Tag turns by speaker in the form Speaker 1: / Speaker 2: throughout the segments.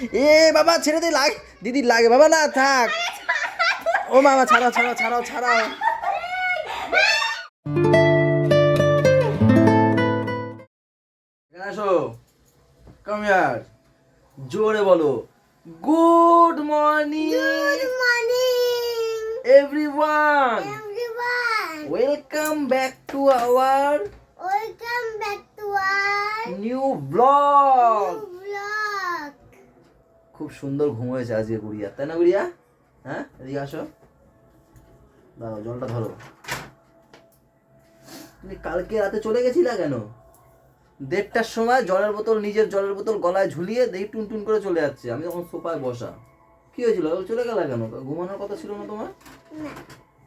Speaker 1: এ বাবা ছেড়ে দে লাগে দিদি লাগে বাবা না থাক। ও মামা ছাড়াও ছাড়াও ছাড়াও ছাড়াও। আসো। কাম ইয়ার জোরে বলো। Good morning
Speaker 2: morning,
Speaker 1: everyone
Speaker 2: everyone.
Speaker 1: Welcome back to our
Speaker 2: Welcome back to our
Speaker 1: new vlog
Speaker 2: new vlog.
Speaker 1: খুব সুন্দর ঘুম হয়েছে আজকে গুড়িয়া। তাই না গুড়িয়া? হ্যাঁ? এদিকে আসো। দাঁড়াও জলটা ধরো। তুমি কালকে রাতে চলে গেছিলা কেন? দেড়টার সময় জলের বোতল নিজের জলের বোতল গলায় ঝুলিয়ে দেখি টুন টুন করে চলে যাচ্ছে। আমি তখন সোফায় বসা। কি হয়েছিল? চলে গেলা কেন? ঘুমানোর কথা ছিল না তোমার?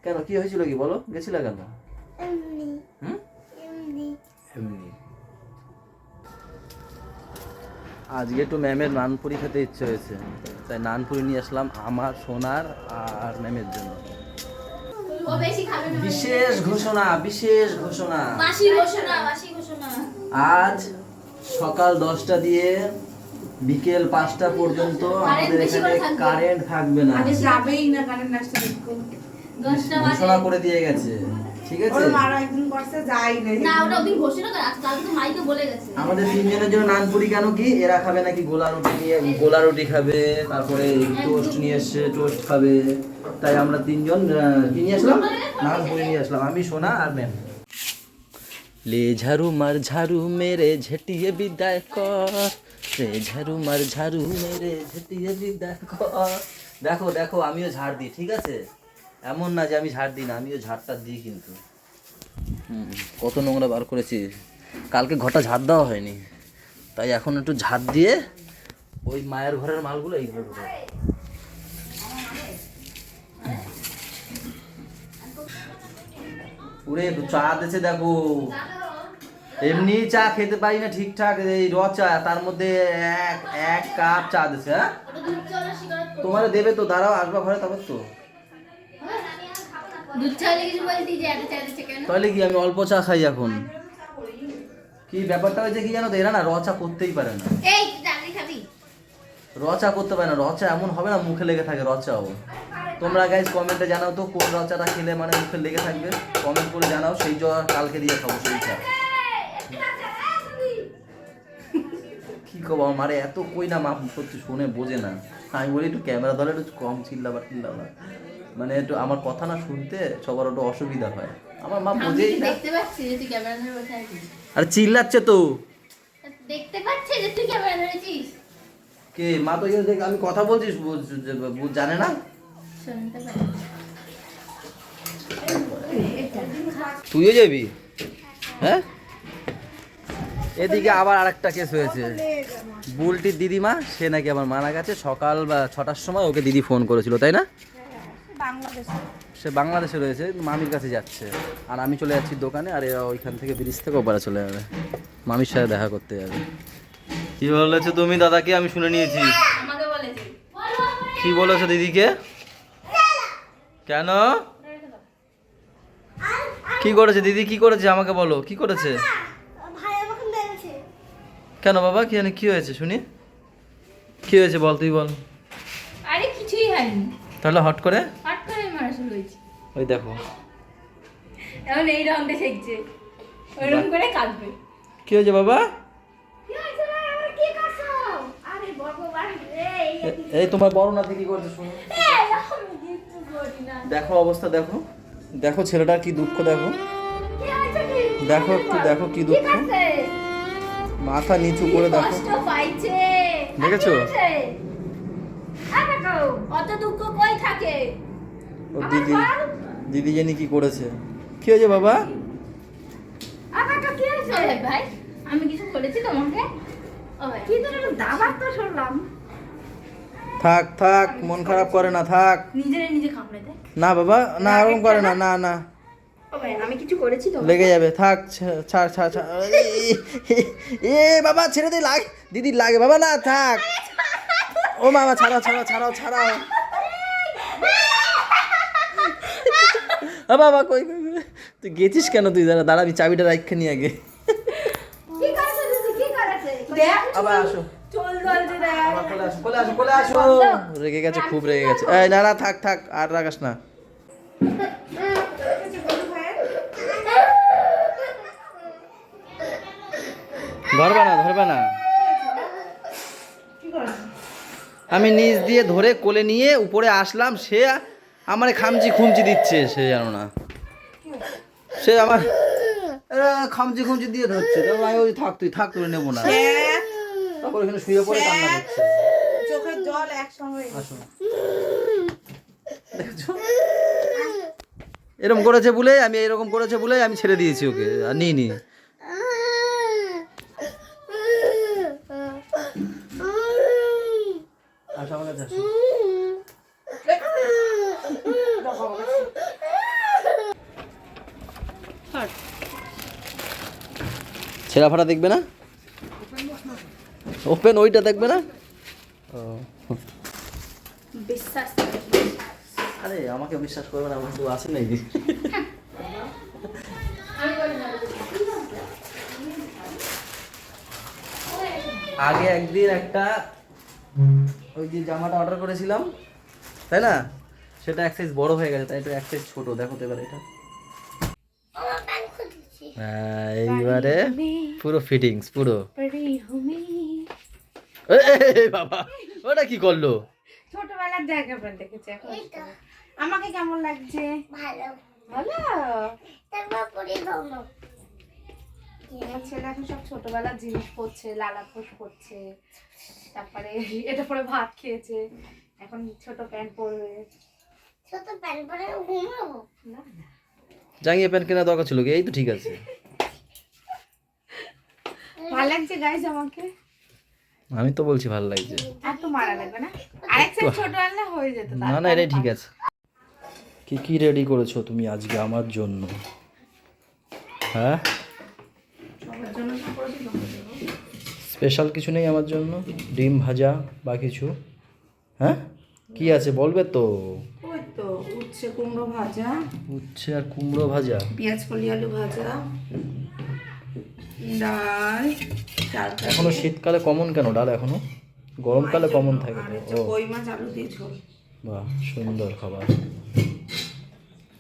Speaker 1: কেন? কি হয়েছিল কি? বলো। গেছিলা কেন? আজকে একটু ম্যামের নানপুরি খেতে ইচ্ছে হয়েছে। তাই নানপুরি নিয়ে আসলাম আমার সোনার আর ম্যামের জন্য। বিশেষ ঘোষণা বিশেষ ঘোষণা।
Speaker 3: বাসি ঘোষণা বাসি ঘোষণা।
Speaker 1: আজ সকাল দশটা দিয়ে বিকেল পাঁচটা পর্যন্ত আমাদের এখানে। কারেন্ট থাকবে। না। ঘোষণা করে দিয়ে গেছে। ঠিক আছে?
Speaker 4: ওর মারা একদিন করছে যাই না
Speaker 3: না ওটা ওদিন ঘোষণা করে আজ কালকে তো মাইকে বলে গেছে।
Speaker 1: আমাদের তিনজনের জন্য নানপুরি কেন কি? এরা খাবে নাকি গোলা রুটি নিয়ে গোলা রুটি খাবে তারপরে টোস্ট নিয়ে এসছে টোস্ট খাবে। তাই আমরা তিনজন কি নিয়ে আসলাম? নানপুরি নিয়ে আসলাম। আমি সোনা আর ম্যাম। লে ঝাড়ু মার ঝাড়ু মেরে ঝেটিয়ে বিদায় কর। রে ঝাড়ু মার ঝাড়ু মেরে ঝেটিয়ে বিদায় কর। দেখো দেখো আমিও ঝাড় দিই ঠিক আছে? এমন না যে আমি ঝাড় দিই না আমিও ঝাড়টা দিই কিন্তু। হুম, কত নোংরা বার করেছি। কালকে ঘরটা ঝাড় দেওয়া হয়নি। তাই এখন একটু ঝাড় দিয়ে ওই মায়ের ঘরের মালগুলো এই ঘরে ঢোকাবো। ওরে চা দিয়েছে দেখো। এমনি চা খেতে পারি না ঠিকঠাক এই র চা তার মধ্যে এক এক কাপ চা দিছে হ্যাঁ? তোমার দেবে তো দাঁড়াও আসবা ঘরে তবে তো।
Speaker 3: দুধ চাইলে কিছু বলতি যে এত চাইছে কেন?
Speaker 1: তাহলে কি আমি অল্প চা খাই এখন? কি ব্যাপারটা হয়েছে কি জানো তো? এরা না র চা করতেই পারে না।
Speaker 3: এই চাকরি খাবি।
Speaker 1: রচা করতে পারে না। রচা এমন হবে না মুখে লেগে থাকে রচাও তোমরা গাইজ কমেন্টে জানাও তো কোন রচাটা খেলে মানে মুখে লেগে থাকবে। কমেন্ট করে জানাও সেই জ কালকে দিয়ে খাব সেই চা। কি কব মারে এত কই না মা সত্যি শুনে বোঝে না। আমি বলি একটু ক্যামেরা ধরে একটু কম চিল্লাবার চিল্লাবার মানে একটু আমার কথা না শুনতে সবার একটু অসুবিধা হয়। আমার মা বোঝেই না।
Speaker 3: দেখতে পাচ্ছি যে তুই ক্যামেরা ধরে বসে আছিস?
Speaker 1: আর চিল্লাচ্ছে তো।
Speaker 3: দেখতে পাচ্ছি যে তুই ক্যামেরা ধরেছিস?
Speaker 1: কে? মা তো দেখে আমি কথা বলছি বুঝ- বুঝ- জানে না।
Speaker 3: শুনতে পাচ্ছি।
Speaker 1: তুইও যাবি? হ্যাঁ? এদিকে আবার আরেকটা কেস হয়েছে। বুলটির দিদিমা সে নাকি আবার মারা গেছে। সকাল বা ছটার সময় ওকে দিদি ফোন করেছিল তাই না? সে বাংলাদেশে রয়েছে মামির কাছে যাচ্ছে। আর আমি চলে যাচ্ছি দোকানে আর এরা ওইখান থেকে ব্রিজ থেকে ওপারে চলে যাবে। মামির সাথে দেখা করতে যাবে। কি বলেছ তুমি দাদাকে আমি শুনে নিয়েছি। কি বলেছ দিদিকে? কেন? কি করেছে দিদি? কি করেছে? আমাকে বলো। কি করেছে?
Speaker 2: ভাই আমাকে মেরেছে।
Speaker 1: কেন বাবা? কি জানি কি হয়েছে? শুনি। কি হয়েছে বল তুই বল।
Speaker 3: আরে কিছুই হয়নি।
Speaker 1: তাহলে হট করে?
Speaker 3: হয়েছে।
Speaker 1: ওই দেখো।
Speaker 3: এখন এই রঙটা শিখছে করে কাঁদবে।
Speaker 1: কি হয়েছে বাবা? এই তোমার বড় নাতি কি করছে শুনো। দেখো অবস্থা দেখো। দেখো ছেলেটার কি দুঃখ দেখো। দেখো একটু দেখো কি দুঃখ। মাথা নিচু করে দেখো। দেখেছ?
Speaker 3: অত দুঃখ কই থাকে?
Speaker 1: ও দিদি দিদি জানি কি করেছে। কি হয়েছে বাবা?
Speaker 2: কি হয়েছে
Speaker 3: ভাই? আমি কিছু বলেছি তোমাকে?
Speaker 2: দাবার তো শুনলাম।
Speaker 1: থাক থাক মন খারাপ করে না থাক।
Speaker 3: নিজেরে নিজে দেয়
Speaker 1: না বাবা না এরকম করে না না। না
Speaker 3: আমি কিছু করেছি তো
Speaker 1: লেগে যাবে থাক ছা- ছাড় ছাড় ছাড় এ বাবা ছেড়ে দে লাগে দিদি লাগে। বাবা না থাক। ও মামা ছাড়াও ছাড়াও ছাড়াও ছাড়াও। বাবা কই কই কই? তুই গেছিস কেন তুই? দাঁড়া দাঁড়াবি চাবিটা রাখতে নিয়ে আগে।
Speaker 2: কি করেছে দিদি? কি করেছে?
Speaker 4: দেখ।
Speaker 1: আবার আসো।
Speaker 4: চল
Speaker 3: জ্বলছে দেখ।
Speaker 1: কোলে আসো কোলে আসো রেগে গেছে খুব রেগে গেছে। এই না না থাক থাক আর রাগাস না। ধরবে না ধরবে না। আমি নিচ দিয়ে ধরে কোলে নিয়ে উপরে আসলাম সে আমার খামচি খুমচি দিচ্ছে সে জানো না। সে আমার খামচি খুমচি দিয়ে ধরছে। তো আমি ওই থাক তুই থাক তুই নেব না। তারপর এখানে শুয়ে পড়ে কান্না করছে।
Speaker 4: চোখের জল একসঙ্গে
Speaker 1: আসো। এরকম করেছে বলে আমি এরকম করেছে বলে আমি ছেড়ে দিয়েছি ওকে আর নিই নি। আসো আমার কাছে ছেঁড়া ফাটা দেখবে না? ওপেন ওইটা দেখবে না?
Speaker 3: বিশ্বাস
Speaker 1: আরে আমাকে বিশ্বাস করবে না, আমার আছে নাকি? আগে একদিন একটা ওই যে জামাটা অর্ডার করেছিলাম, তাই না? সেটা এক সাইজ বড় হয়ে গেছে তাই এটা এক সাইজ ছোট দেখো তো এবার এটা। হ্যাঁ, এইবারে পুরো ফিটিংস পুরো। বাবা ওটা কি করল?
Speaker 4: ছোটবেলার জায়গা প্যান্ট দেখেছি এখন আমাকে কেমন লাগছে?
Speaker 2: ভালো।
Speaker 4: ভালো?
Speaker 2: তারপর পরে
Speaker 4: আমার ছেলে এখন সব ছোটবেলার জিনিস পড়ছে লালা খোস পড়ছে তারপরে এটা পরে ভাত খেয়েছে এখন ছোট প্যান্ট পরবে।
Speaker 1: জাঙ্গিয়ে প্যান্ট কেনা দরকার ছিল কি? এই তো ঠিক আছে।
Speaker 4: ভালো লাগছে গাইজ আমাকে?
Speaker 1: আমি তো বলছি ভালো লাগছে।
Speaker 4: আর তো মারা লাগবে না। আরেক সাইড ছোট আনলে হয়ে যেত
Speaker 1: না না এটাই ঠিক আছে। কি কি রেডি করেছ তুমি আজকে আমার জন্য? হ্যাঁ। স্পেশাল কিছু নেই আমার জন্য? ডিম ভাজা বা কিছু? হ্যাঁ? কি আছে বলবে তো?
Speaker 4: উচ্ছে কুমড়ো ভাজা
Speaker 1: উচ্ছে আর কুমড়ো ভাজা?
Speaker 4: পেঁয়াজ কলি আলু ভাজা ডাল
Speaker 1: এখনও শীতকালে কমন কেন ডাল এখনও? গরমকালে কমন থাকে। ও।
Speaker 4: কই মাছ? আলু দিয়ে ঝোল।
Speaker 1: বাহ সুন্দর খাবার।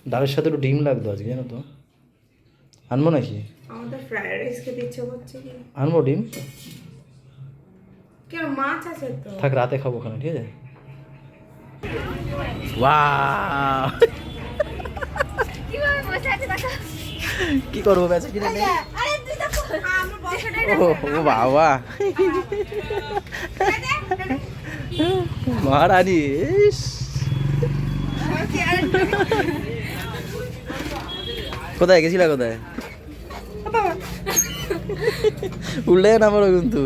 Speaker 1: ডালের সাথে একটু ডিম লাগতো আজকে জানো তো? আনব নাকি?
Speaker 4: আমাদের ফ্রাইড রাইস খেতে ইচ্ছে করছে কি?
Speaker 1: আনব ডিম?
Speaker 4: কেন মাছ আছে তো?
Speaker 1: থাক রাতে খাব ওখানে ঠিক আছে?
Speaker 3: দেখো
Speaker 1: কি করব বেচা কিনে নেই? ও বাবা। মহারানী ইস। কোথায় গেছিলা কোথায়? উল্লে না বলো কিন্তু।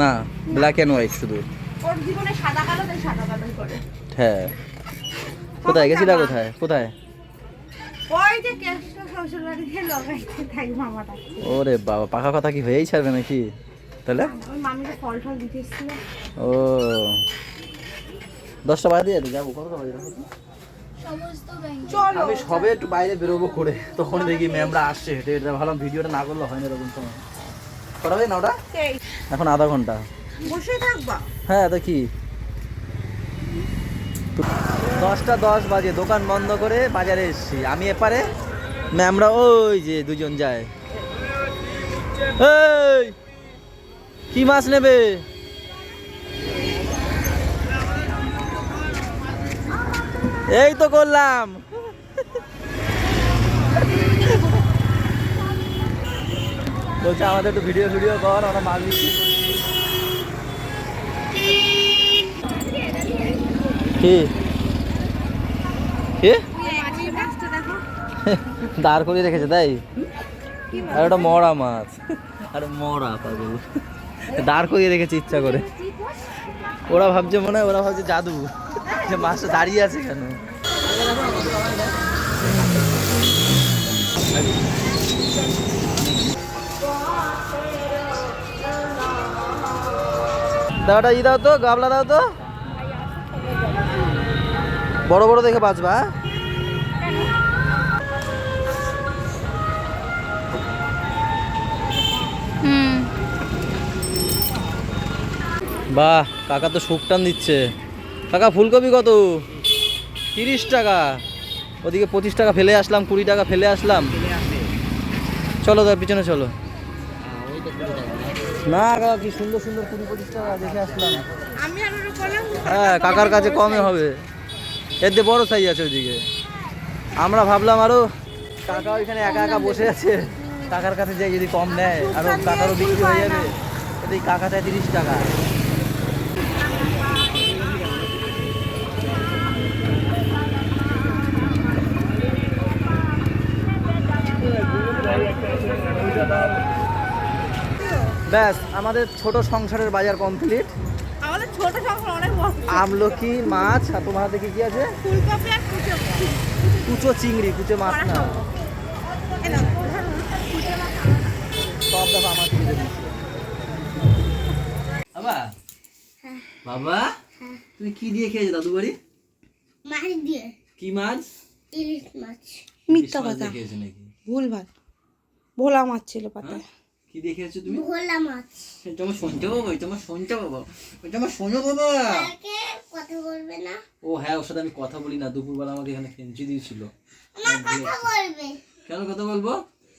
Speaker 1: না ব্ল্যাক অ্যান্ড হোয়াইট শুধু।
Speaker 4: ওর জীবনে সাদা কালো তাই সাদা কালোই করে।
Speaker 1: হ্যাঁ। কোথায়? গেছিলা কোথায়? কোথায়? ওরে বাবা পাকা কথা কি হয়েই ছাড়বে নাকি? তাহলে? ও। দশটা বাজে দিয়ে যাব কতটা বাজে আমি সবে একটু বাইরে বেরোবো করে তখন দেখি ম্যামরা আসছে হেঁটে হেঁটে ভাবলাম ভিডিওটা না করলে হয় না এরকম সময়। করা না ওটা এখন আধা ঘণ্টা।
Speaker 4: বসে থাকবা।
Speaker 1: হ্যাঁ কি দশটা দশ বাজে, দোকান বন্ধ করে বাজারে এসেছি। আমি এপারে, ম্যামরা ওই যে দুজন যায়। কি মাছ নেবে? এই তো করলাম। বলছে, আমাদের একটু ভিডিও ভিডিও কর, আমরা মাছ দাঁড় করিয়ে রেখেছে, তাই? আর ওটা মরা মাছ। আরে মরা পাগল। দাঁড় করিয়ে রেখেছে ইচ্ছা করে। ওরা ভাবছে মনে হয়, ওরা ভাবছে জাদু। যে মাছটা দাঁড়িয়ে আছে কেন? দাওটা ই দাও তো, গাবলা দাও তো। বড় বড় দেখে বাঁচবা হ্যাঁ? বাহ কাকা তো শুক টান দিচ্ছে। কাকা ফুলকপি কত? তিরিশ টাকা। ওদিকে পঁচিশ টাকা ফেলে আসলাম কুড়ি টাকা ফেলে আসলাম। চলো তার পিছনে চলো। না কাকা কি সুন্দর সুন্দর কুড়ি পঁচিশ টাকা দেখে আসলাম। হ্যাঁ কাকার কাছে কমে হবে। দিয়ে বড় সাইজ আছে ওইদিকে। আমরা ভাবলাম আরও কাকা ওইখানে একা একা বসে আছে। কাকার কাছে যাই, যদি কম নেয়, আরও কাকারও বিক্রি হয়ে যাবে। এই কাকা চায় তিরিশ টাকা। ব্যাস, আমাদের ছোট সংসারের বাজার কমপ্লিট আমলকি মাছ আর তোমার হাতে কি কি আছে?
Speaker 4: কুচো।
Speaker 1: চিংড়ি কুচো মাছ না। সব দেখো আমার দিচ্ছে বাবা? বাবা? তুমি কি দিয়ে খেয়েছো দাদু বাড়ি?
Speaker 2: মাছ দিয়ে।
Speaker 1: কি মাছ?
Speaker 2: ইলিশ মাছ।
Speaker 4: মিথ্যা কথা। ভুল ভালো ভোলা মাছ ছিল পাতায়।
Speaker 1: কি দিয়ে খেয়েছো তুমি?
Speaker 2: ভোলা মাছ।
Speaker 1: তোমার শুনতে বাবা তোমার শুনতে বাবা তোমার শোনো বাবা।
Speaker 2: কালকে কথা বলবে না?
Speaker 1: ও হ্যাঁ ওর সাথে আমি কথা বলি না দুপুরবেলা আমাকে এখানে খেঞ্চি দিয়েছিল।
Speaker 2: আমার কথা বলবে।
Speaker 1: কেন কথা বলব?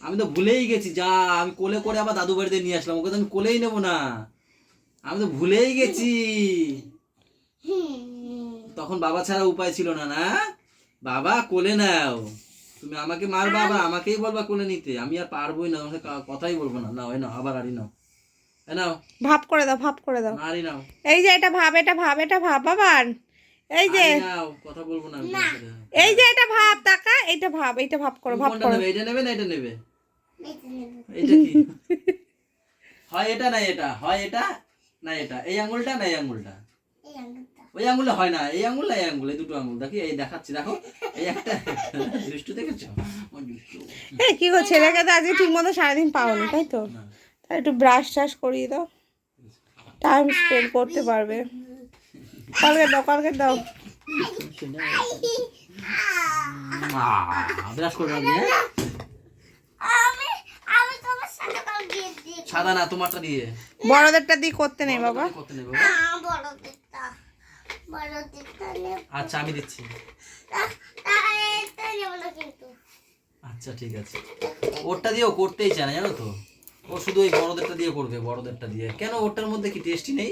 Speaker 1: আমি তো ভুলেই গেছি যা আমি কোলে করে আবার দাদু বাড়িতে নিয়ে আসলাম ওকে তো আমি কোলেই নেব না। আমি তো ভুলেই গেছি। তখন বাবা ছাড়া উপায় ছিল না না? বাবা কোলে নাও। তুমি আমাকে মারবা আবার আমাকেই বলবা কোলে নিতে। আমি আর পারবোই না তোমাকে কথাই বলব না। নাও নাও আবার আড়ি নাও। এ নাও।
Speaker 4: ভাব করে দাও ভাব করে দাও।
Speaker 1: আড়ি নাও।
Speaker 4: এই যে এটা ভাব এটা ভাব এটা ভাব বাবার এই যে
Speaker 1: নাও কথা বলব না আমি
Speaker 4: এই যে এটা ভাব টাকা এটা ভাব এটা ভাব করো ভাব করো।
Speaker 1: নেবে? এটা নেবে না এটা নেবে? এটা কি? হয় এটা না এটা? হয় এটা না এটা? এই আঙ্গুলটা না এই আঙ্গুলটা
Speaker 2: এই আঙ্গুলটা
Speaker 1: ওই আঙ্গুলে হয় না এই আঙুল না এই আঙ্গুল এই দুটো আঙুল। দেখি এই দেখাচ্ছি দেখো এই একটা। দুষ্টু দেখেছ? ও দুষ্টু।
Speaker 4: এই কি গো ছেলেকে তো আজকে ঠিক মতো সারাদিন পাওনি তাই তো। তাই একটু ব্রাশ টাশ করিয়ে দাও। টাইম স্পেন্ড করতে পারবে। কালকে দাও কালকে দাও।
Speaker 1: আহ, বিরাজ করে রাখবি হ্যাঁ?
Speaker 2: আমি আমি তোমার সাথে দিয়ে
Speaker 1: সাদা না তোমারটা দিয়ে।
Speaker 4: বড়দেরটা দিয়ে করতে নেই বাবা।
Speaker 1: করতে নেব
Speaker 2: না বড় দিকটা বড় দিকটা নেব
Speaker 1: আচ্ছা আমি দিচ্ছি।
Speaker 2: তাহলে নেব না কিন্তু
Speaker 1: আচ্ছা ঠিক আছে। ওরটা দিয়েও করতেই চায় না জানো তো? ও শুধু ওই বড়দেরটা দিয়ে করবে বড়দেরটা দিয়ে। কেন ওটার মধ্যে কি টেস্টি নেই?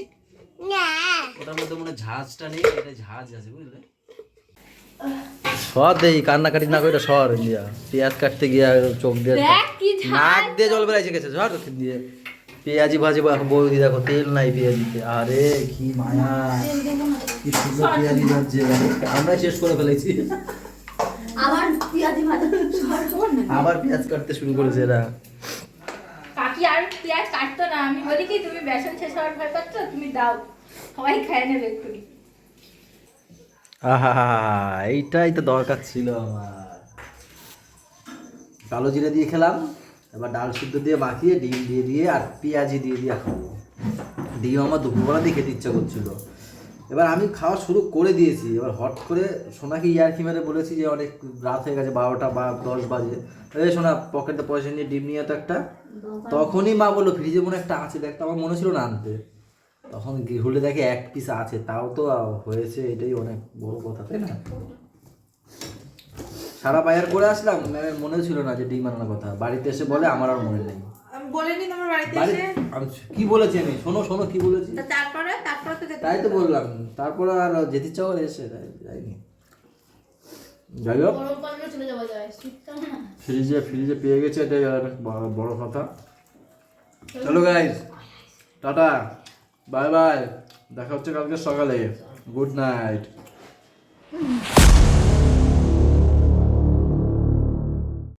Speaker 1: ওটার মধ্যে মনে হয় ঝাঁজটা নেই এটা ঝাঁজ আছে বুঝলে? সর দেই কান্নাকাটি না করে সর দিয়া পেঁয়াজ কাটতে গিয়া চোখ দিয়ে নাক দিয়ে জল বেড়াইছে গেছে। ঝড় দিয়ে। পেঁয়াজি ভাজি বৌদি দেখো তেল নাই পেঁয়াজিতে। আরে কি মায়া। কি সুন্দর পেঁয়াজি যাচ্ছে আমরা শেষ করে ফেলেছি।
Speaker 3: আবার পেঁয়াজি ভাজা
Speaker 1: আবার পেঁয়াজ কাটতে শুরু করেছে এরা।
Speaker 3: কাকি আর পেঁয়াজ কাটতো না। আমি বলি কি তুমি বেসন শেষ হওয়ার ভয় পাচ্ছ? তুমি দাও। সবাই খেয়ে নেবে একটু
Speaker 1: আহা এইটাই তো দরকার ছিল আমার। কালো জিরে দিয়ে খেলাম। এবার ডাল সিদ্ধ দিয়ে মাখিয়ে ডিম দিয়ে দিয়ে আর পেঁয়াজি দিয়ে দিয়ে খাব। ডিম আমার দুপুরবেলা দিয়ে খেতে ইচ্ছা করছিল। এবার আমি খাওয়া শুরু করে দিয়েছি। এবার হট করে সোনাকে ইয়ারকি মেরে বলেছি যে অনেক রাত হয়ে গেছে বারোটা বা দশ বাজে। এই সোনা পকেটে পয়সা নিয়ে ডিম নিয়ে তো একটা তখনই মা বলল ফ্রিজে মনে একটা আছে দেখতে আমার মনে ছিল না আনতে। তখন ঘুরে দেখে এক পিস আছে তাও তো হয়েছে এটাই অনেক বড় কথা তাই না? সারা বাজার করে আসলাম ম্যামের মনে ছিল না যে ডিম আনার কথা। বাড়িতে এসে বলে আমার আর মনে নেই।
Speaker 4: বলেনি তোমার বাড়িতে
Speaker 1: আমি কি বলেছি আমি? শোনো শোনো কি বলেছি?
Speaker 4: তারপরে? তারপরে তো
Speaker 1: তাই তো বললাম। তারপরে আর যেতে ইচ্ছা করে এসে যাইনি। যাই হোক ফ্রিজে ফ্রিজে পেয়ে গেছে এটাই আর বড়- কথা। চলো। Guys tata. Bye bye. দেখা হচ্ছে কালকে সকালে। Good night